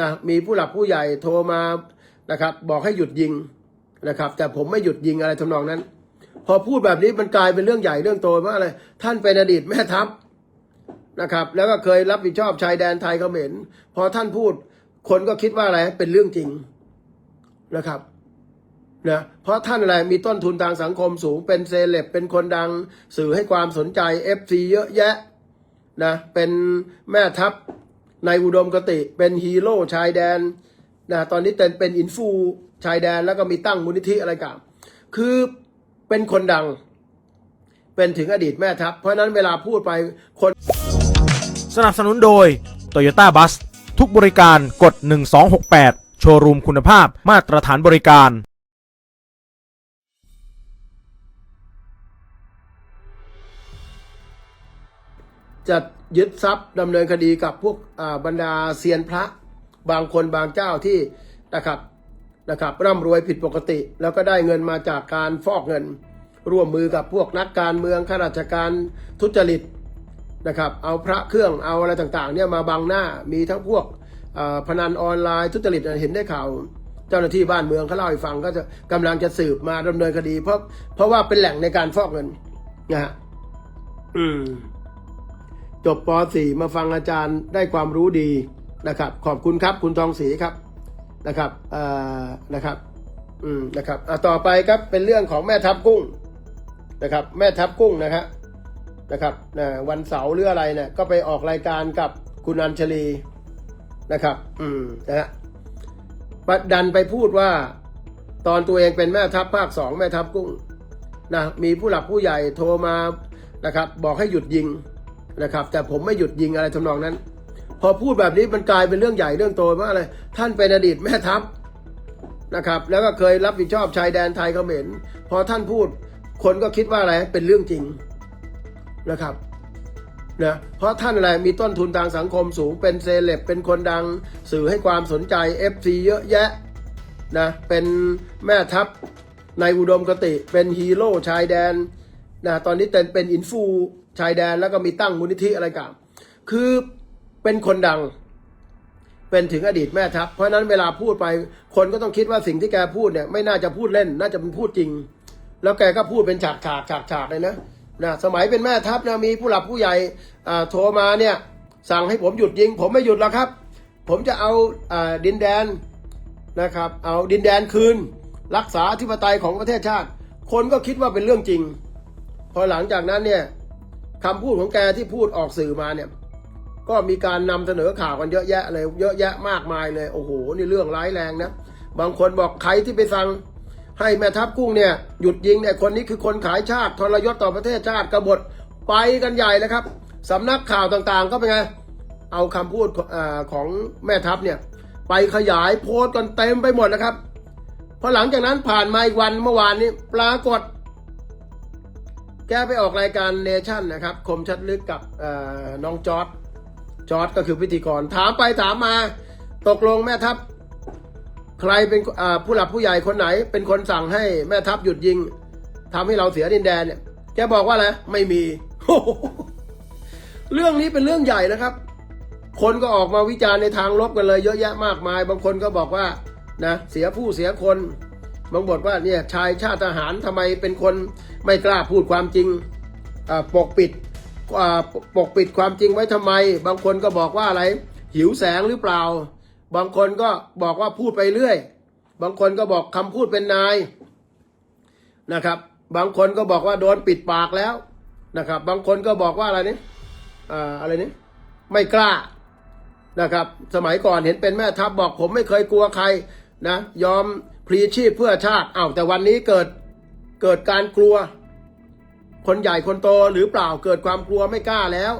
นะมีผู้หลักผู้ใหญ่โทรมานะครับ บอกให้หยุดยิงนะครับ แต่ผมไม่หยุดยิงอะไรทำนองนั้น พอพูดแบบนี้มันกลายเป็นเรื่องใหญ่เรื่องโตว่าอะไรท่านเป็นอดีตแม่ทัพนะครับ แล้วก็เคยรับผิดชอบชายแดนไทยเขมรพอท่านพูดคนก็คิดว่าอะไรเป็นเรื่องจริงนะครับนะเพราะท่านอะไรมีต้นทุนทางสังคมสูงเป็นเซเลบเป็นคนดังสื่อให้ความสนใจ FC เยอะแยะนะเป็นแม่ทัพ ในอุดมคติเป็นฮีโร่ชายแดนนะตอนนี้เป็นเป็นอินฟูชายแดนแล้วก็มีตั้งมูลนิธิอะไรกันคือเป็นคนดัง เป็นถึงอดีตแม่ทัพ เพราะนั้นเวลาพูดไปคน สนับสนุนโดย Toyota Bus ทุกบริการกด 1268 โชว์รูมคุณภาพมาตรฐานบริการจะ ยึดทรัพย์ดำเนินคดีกับพวกบรรดาเซียนพระบางคนบางเจ้าที่นะครับนะครับร่ำรวยผิดปกติ แล้วก็ได้เงินมาจากการฟอกเงิน ร่วมมือกับพวกนักการเมืองข้าราชการทุจริตนะครับ เอาพระเครื่องเอาอะไรต่างๆเนี่ยมาบังหน้ามีทั้งพวกพนันออนไลน์ทุจริตเห็นได้ข่าว เจ้าหน้าที่บ้านเมืองเขาเล่าให้ฟังก็จะกำลังจะสืบมาดำเนินคดี เพราะเพราะว่าเป็นแหล่งในการฟอกเงินนะฮะอืม จบป .4 มาฟังอาจารย์ได้ความรู้ดีนะครับ ขอบคุณครับคุณทองศรีครับนะครับอ่อนะครับอืมนะครับอะต่อไปครับเป็นเรื่องของแม่ทัพกุ้งนะครับ แม่ทัพกุ้งนะครับนะครับนะวันเสาร์หรืออะไรเนี่ยก็ไปออกรายการกับคุณอัญชลีนะครับ อืมนะฮะดันไปพูดว่า ตอนตัวเองเป็นแม่ทัพภาคสองแม่ทัพกุ้งนะมีผู้หลักผู้ใหญ่โทรมานะครับ บอกให้หยุดยิง นะครับ แต่ผมไม่หยุดยิงอะไรทำนองนั้น พอพูดแบบนี้มันกลายเป็นเรื่องใหญ่เรื่องโตว่าอะไรท่านเป็นอดีตแม่ทัพนะครับ แล้วก็เคยรับผิดชอบชายแดนไทยเขมรพอท่านพูดคนก็คิดว่าอะไรเป็นเรื่องจริงนะครับนะเพราะท่านอะไรมีต้นทุนทางสังคมสูงเป็นเซเลบเป็นคนดังสื่อให้ความสนใจ FC เยอะแยะนะเป็นแม่ทัพในอุดมคติ เป็นฮีโร่ชายแดนนะตอนนี้เป็นเป็นอินฟู ชายแดนแล้วก็มีตั้งมูลนิธิอะไรกันคือเป็นคนดัง เป็นถึงอดีตแม่ทัพ เพราะนั้นเวลาพูดไปคนก็ต้องคิดว่าสิ่งที่แกพูดเนี่ยไม่น่าจะพูดเล่น น่าจะเป็นพูดจริง แล้วแกก็พูดเป็นฉากฉากฉากฉากเลยนะนะสมัยเป็นแม่ทัพนะมีผู้หลักผู้ใหญ่โทรมาเนี่ยสั่งให้ผมหยุดยิง ผมไม่หยุดแล้วครับ ผมจะเอาอดินแดนนะครับ เอาดินแดนคืน รักษาธิปไตยของประเทศชาติ คนก็คิดว่าเป็นเรื่องจริง พอหลังจากนั้นเนี่ย คำพูดของแกที่พูดออกสื่อมาเนี่ย ก็มีการนำเสนอข่าวกันเยอะแยะเลย เยอะแยะมากมายเลย โอ้โห นี่เรื่องร้ายแรงนะ บางคนบอกใครที่ไปสั่งให้แม่ทัพกุ้งเนี่ยหยุดยิงเนี่ยคนนี้คือคนขายชาติทรยศต่อประเทศชาติกบฏไปกันใหญ่เลยครับสำนักข่าวต่างๆ ก็เป็นไง เอาคำพูดของแม่ทัพเนี่ยไปขยายโพสต์กันเต็มไปหมดนะครับพอหลังจากนั้นผ่านมาอีกวันเมื่อวานนี้ปรากฏ แกไปออกรายการเนชั่นนะครับ คมชัดลึกกับน้องจอร์ดจอร์ดก็คือพิธีกร ถามไปถามมา ตกลงแม่ทัพ ใครเป็นผู้หลักผู้ใหญ่คนไหน เป็นคนสั่งให้แม่ทัพหยุดยิงทำให้เราเสียดินแดนเนี่ยแกบอกว่าอะไรไม่มี เรื่องนี้เป็นเรื่องใหญ่นะครับ คนก็ออกมาวิจารณ์ในทางลบกันเลย เยอะแยะมากมาย บางคนก็บอกว่านะเสียผู้เสียคน บางบทว่าเนี่ยชายชาติทหารทำไมเป็นคนไม่กล้าพูดความจริงปกปิดปกปิดความจริงไว้ทำไม บางคนก็บอกว่าอะไร หิวแสงหรือเปล่า บางคนก็บอกว่าพูดไปเรื่อย บางคนก็บอกคำพูดเป็นนายนะครับ บางคนก็บอกว่าโดนปิดปากแล้วนะครับ บางคนก็บอกว่าอะไรนี่อ่าอะไรนี่ไม่กล้านะครับ สมัยก่อนเห็นเป็นแม่ทัพบอกผมไม่เคยกลัวใครนะ ยอม พลีชีพเพื่อชาติอ้าวแต่วันนี้เกิดเกิดการกลัว คนใหญ่คนโตหรือเปล่าเกิดความกลัวไม่กล้าแล้ว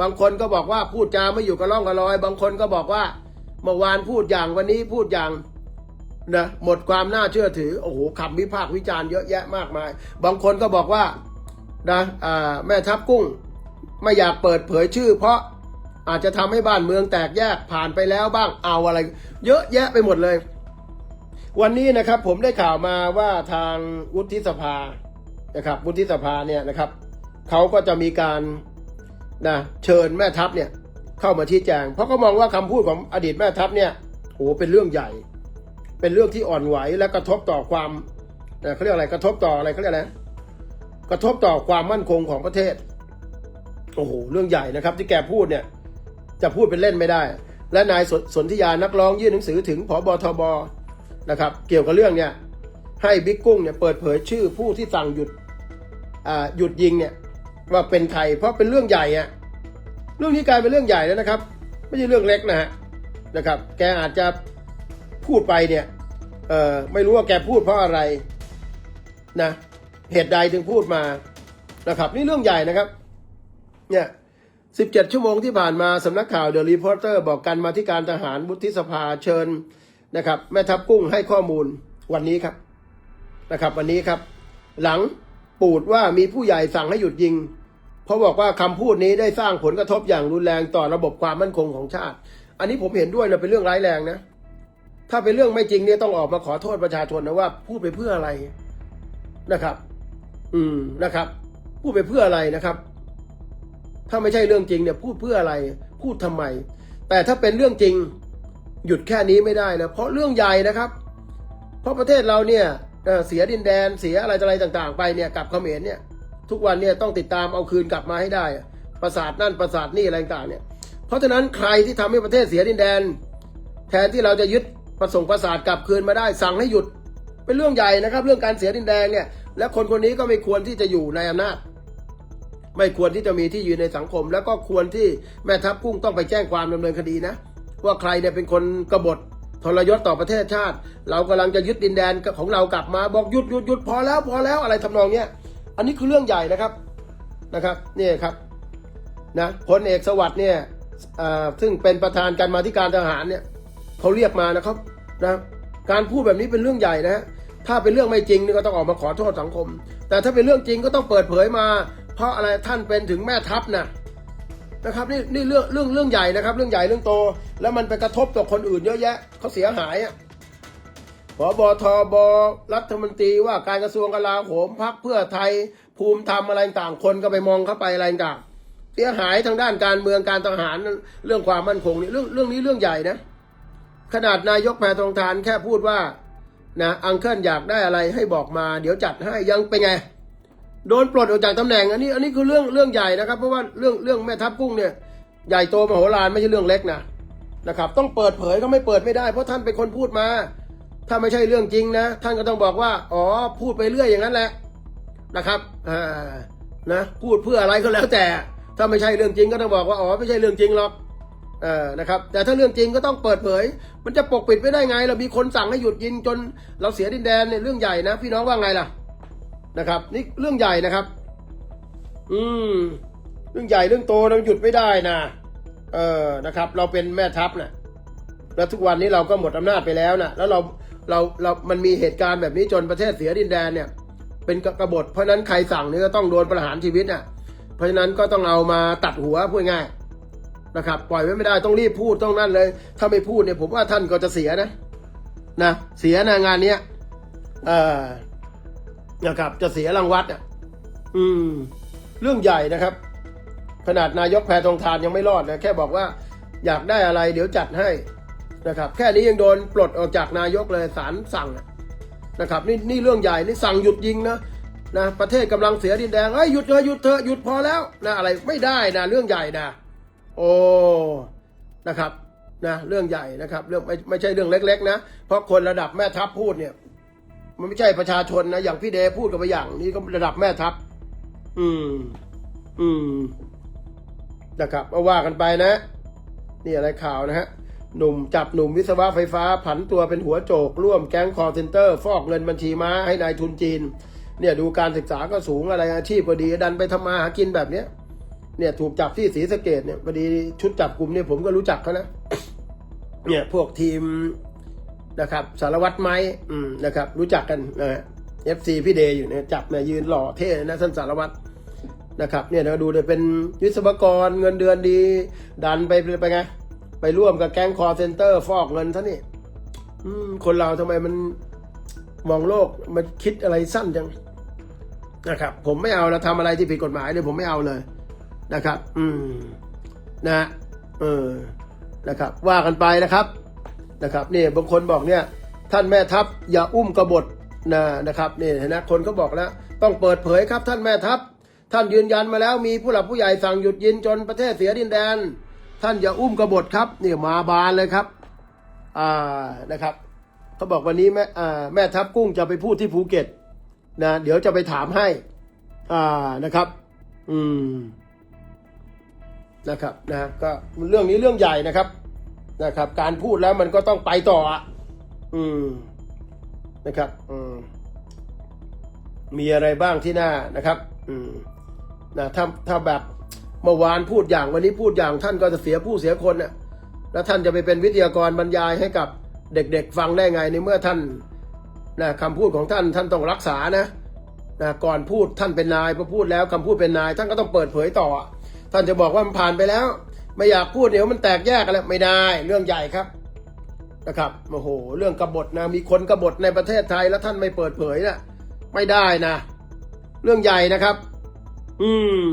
บางคนก็บอกว่าพูดจาไม่อยู่กับร่องกับรอย บางคนก็บอกว่าเมื่อวานพูดอย่างวันนี้พูดอย่างนะหมดความน่าเชื่อถือโอ้โหคำวิพากษ์วิจารณ์เยอะแยะมากมาย บางคนก็บอกว่านะอ่าแม่ทัพกุ้งไม่อยากเปิดเผยชื่อ เพราะอาจจะทำให้บ้านเมืองแตกแยกผ่านไปแล้วบ้างเอาอะไร เยอะแยะไปหมดเลย วันนี้นะครับผมได้ข่าวมาว่าทางวุฒิสภานะครับวุฒิสภาเนี่ยนะครับเขาก็จะมีการนะเชิญแม่ทัพเนี่ยเข้ามาชี้แจง เพราะเขามองว่าคำพูดของอดีตแม่ทัพเนี่ยอ้เป็นเรื่องใหญ่ เป็นเรื่องที่อ่อนไหวและกระทบต่อความเอ่อเขาเรียกอะไรกระทบต่ออะไรเขาเรียกอะไรนะกระทบต่อความมั่นคงของประเทศโอ้โหเรื่องใหญ่นะครับ ที่แกพูดเนี่ยจะพูดเป็นเล่นไม่ได้ และนายสนสนธิยานักร้องยื่นหนังสือถึงผบทบ นะครับ เกี่ยวกับเรื่องเนี่ยให้บิ๊กกุ้งเนี่ยเปิดเผยชื่อผู้ที่สั่งหยุดหยุดยิงเนี่ยว่าเป็นใครเพราะเป็นเรื่องใหญ่อะเรื่องนี้กลายเป็นเรื่องใหญ่แล้วนะครับ ไม่ใช่เรื่องเล็กนะฮะนะครับ แกอาจจะพูดไปเนี่ยเออไม่รู้ว่าแกพูดเพราะอะไรนะเหตุใดถึงพูดมานะครับ นี่เรื่องใหญ่นะครับ เนี่ย17ชั่วโมงที่ผ่านมาสำนักข่าวเดอะรีพอร์เตอร์บอกกันมาที่การทหารวุฒิสภาเชิญ นะครับ แม่ทัพกุ้งให้ข้อมูลวันนี้ครับนะครับ วันนี้ครับ หลังปูดว่ามีผู้ใหญ่สั่งให้หยุดยิง เพราะบอกว่าคำพูดนี้ได้สร้างผลกระทบอย่างรุนแรงต่อระบบความมั่นคงของชาติ อันนี้ผมเห็นด้วยนะเป็นเรื่องร้ายแรงนะ ถ้าเป็นเรื่องไม่จริงเนี่ยต้องออกมาขอโทษประชาชนนะว่าพูดไปเพื่ออะไรนะครับ อืมนะครับ พูดไปเพื่ออะไรนะครับ ถ้าไม่ใช่เรื่องจริงเนี่ย พูดเพื่ออะไร พูดทำไม แต่ถ้าเป็นเรื่องจริง หยุดแค่นี้ไม่ได้นะเพราะเรื่องใหญ่นะครับ เพราะประเทศเราเนี่ยเสียดินแดนเสียอะไรอะไรต่างๆ ไปเนี่ยกับเขมรเนี่ยทุกวันเนี่ยต้องติดตามเอาคืนกลับมาให้ได้ประสาทนั่นประสาทนี่อะไรต่างเนี่ยเพราะฉะนั้นใครที่ทำให้ประเทศเสียดินแดน แทนที่เราจะยึดประสงค์ประสาทกลับคืนมาได้สั่งให้หยุดเป็นเรื่องใหญ่นะครับ เรื่องการเสียดินแดนเนี่ยและคนคนนี้ก็ไม่ควรที่จะอยู่ในอำนาจ ไม่ควรที่จะมีที่ยืนในสังคม แล้วก็ควรที่แม่ทัพกุ้งต้องไปแจ้งความดำเนินคดีนะ ว่าใครเนี่ยเป็นคนกบฏทรยศต่อประเทศชาติ เรากำลังจะยึดดินแดนของเรากลับมาบอกหยุดหยุดหยุดพอแล้วพอแล้วอะไรทำนองเนี้ยอันนี้คือเรื่องใหญ่นะครับนะครับนี่ครับนะพลเอกสวัสดิ์เนี่ยอ่าซึ่งเป็นประธานการมาธิการทหารเนี่ยเขาเรียกมานะครับนะการพูดแบบนี้เป็นเรื่องใหญ่นะฮะถ้าเป็นเรื่องไม่จริงนี่ก็ต้องออกมาขอโทษสังคม แต่ถ้าเป็นเรื่องจริงก็ต้องเปิดเผยมา เพราะอะไรท่านเป็นถึงแม่ทัพนะ นะครับนี่นี่เรื่องเรื่องเรื่องใหญ่นะครับ เรื่องใหญ่เรื่องโต แล้วมันไปกระทบต่อคนอื่นเยอะแยะเขาเสียหายอะพบทบรัฐมนตรีว่าการกระทรวงกลาโหมพักเพื่อไทยภูมิธรรมอะไรต่างคนก็ไปมองเข้าไปอะไรต่างเสียหายทางด้านการเมืองการทหารเรื่องความมั่นคงนี่เรื่องเรื่องนี้เรื่องใหญ่นะขนาดนายกแพทองทานแค่พูดว่านะอังเคิลอยากได้อะไรให้บอกมา เดี๋ยวจัดให้ยังเป็นไง โดนปลดออกจากตำแหน่งอันนี้อันนี้คือเรื่องเรื่องใหญ่นะครับ เพราะว่าเรื่องเรื่องแม่ทัพกุ้งเนี่ยใหญ่โตมโหฬารไม่ใช่เรื่องเล็กนะนะครับ ต้องเปิดเผยก็ไม่เปิดไม่ได้ เพราะท่านเป็นคนพูดมา ถ้าไม่ใช่เรื่องจริงนะ ท่านก็ต้องบอกว่า อ๋อ พูดไปเรื่อยอย่างนั้นแหละนะครับอ่านะพูดเพื่ออะไรก็แล้วแต่ ถ้าไม่ใช่เรื่องจริงก็ต้องบอกว่าอ๋อไม่ใช่เรื่องจริงหรอกเออนะครับ แต่ถ้าเรื่องจริงก็ต้องเปิดเผย มันจะปกปิดไม่ได้ไง เรามีคนสั่งให้หยุดยิงจนเราเสียดินแดนเนี่ยเรื่องใหญ่นะ พี่น้องว่าไงล่ะ นะครับ นี่เรื่องใหญ่นะครับ อืม เรื่องใหญ่เรื่องโตเราหยุดไม่ได้นะเออนะครับ เราเป็นแม่ทัพนะแล้วทุกวันนี้เราก็หมดอำนาจไปแล้วนะแล้วเราเราเรามันมีเหตุการณ์แบบนี้จนประเทศเสียดินแดนเนี่ย เป็นกกบฏเพราะฉะนั้นใครสั่งนี่ก็ต้องโดนประหารชีวิตน่ะ เพราะฉะนั้นก็ต้องเอามาตัดหัวพูดง่ายนะครับ ปล่อยไว้ไม่ได้ต้องรีบพูดต้องนั่นเลย ถ้าไม่พูดเนี่ยผมว่าท่านก็จะเสียนะ นะเสียนะงานเนี้ยเออ นะครับ จะเสียรางวัลอะ อืม เรื่องใหญ่นะครับ ขนาดนายกแพทองทานยังไม่รอดนะแค่บอกว่า อยากได้อะไรเดี๋ยวจัดให้นะครับ แค่นี้ยังโดนปลดออกจากนายกเลยศาลสั่งนะครับ นี่นี่เรื่องใหญ่นี่สั่งหยุดยิงนะนะประเทศกำลังเสียดินแดงเอ้ยหยุดเถอะหยุดเถอะหยุดพอแล้วนะอะไรไม่ได้นะเรื่องใหญ่นะโอ้นะครับนะเรื่องใหญ่นะครับ เรื่องไม่ไม่ใช่เรื่องเล็ก ๆ นะ เพราะคนระดับแม่ทัพพูดเนี่ย มันไม่ใช่ประชาชนนะ อย่างพี่เดพูดกับไปอย่างนี้ก็ระดับแม่ทัพ อืม อืม นะครับเอาว่ากันไปนะ นี่อะไรข่าวนะฮะ หนุ่มจับหนุ่มวิศวะไฟฟ้า ผันตัวเป็นหัวโจก ร่วมแก๊งคอร์เซนเตอร์ ฟอกเงินบัญชีม้าให้นายทุนจีน เนี่ยดูการศึกษาก็สูงอะไรอาชีพก็ดีดันไปทำมาหากินแบบเนี้ยเนี่ยถูกจับที่ศรีสะเกดเนี่ยพอดีชุดจับกลุ่มเนี่ยผมก็รู้จักเขานะ เนี่ยพวกทีม นะครับสารวัตรไม้อืมนะครับรู้จักกันนะฮะเอฟซีพี่เดย์อยู่เนี่ยจับเนี่ยยืนหล่อเท่นะท่านสารวัตรนะครับเนี่ยเราดูเนี่ยเป็นวิศวกรเงินเดือนดี ดันไปไปไงไปร่วมกับแก๊งคอร์เซนเตอร์ฟอกเงินท่านี่คนเราทำไมมันมองโลกมันคิดอะไรสั้นจังนะครับ ผมไม่เอานะทำอะไรที่ผิดกฎหมายเนี่ยผมไม่เอาเลยนะครับ อืมนะฮะเออนะครับ ว่ากันไปนะครับ นะครับนี่บางคนบอกเนี่ยท่านแม่ทัพอย่าอุ้มกบฏนะนะครับนี่เห็นไหมคนก็บอกแล้ว ต้องเปิดเผยครับท่านแม่ทัพ ท่านยืนยันมาแล้วมีผู้หลักผู้ใหญ่สั่งหยุดยิงจนประเทศเสียดินแดน ท่านอย่าอุ้มกบฏครับนี่มาบานเลยครับอ่านะครับเขาบอกวันนี้แม่อ่าแม่ทัพกุ้งจะไปพูดที่ภูเก็ตนะเดี๋ยวจะไปถามให้อ่านะครับ อืมนะครับนะก็เรื่องนี้เรื่องใหญ่นะครับ นะครับ การพูดแล้วมันก็ต้องไปต่ออะอืมนะครับ อืมมีอะไรบ้างที่หน้านะครับ อืมนะถ้าถ้าแบบเมื่อวานพูดอย่างวันนี้พูดอย่างท่านก็จะเสียผู้เสียคนน่ะแล้วท่านจะไปเป็นวิทยากรบรรยายให้กับเด็กๆ ฟังได้ไงในเมื่อท่านนะคำพูดของท่านท่านต้องรักษานะนะก่อนพูดท่านเป็นนายพอพูดแล้วคำพูดเป็นนาย ท่านก็ต้องเปิดเผยต่อ ท่านจะบอกว่ามันผ่านไปแล้ว ไม่อยากพูดเดี๋ยวมันแตกแยกกันแล้วไม่ได้เรื่องใหญ่ครับนะครับโอ้โห เรื่องกบฏนะมีคนกบฏในประเทศไทยแล้วท่านไม่เปิดเผยนะไม่ได้นะ เรื่องใหญ่นะครับ อืม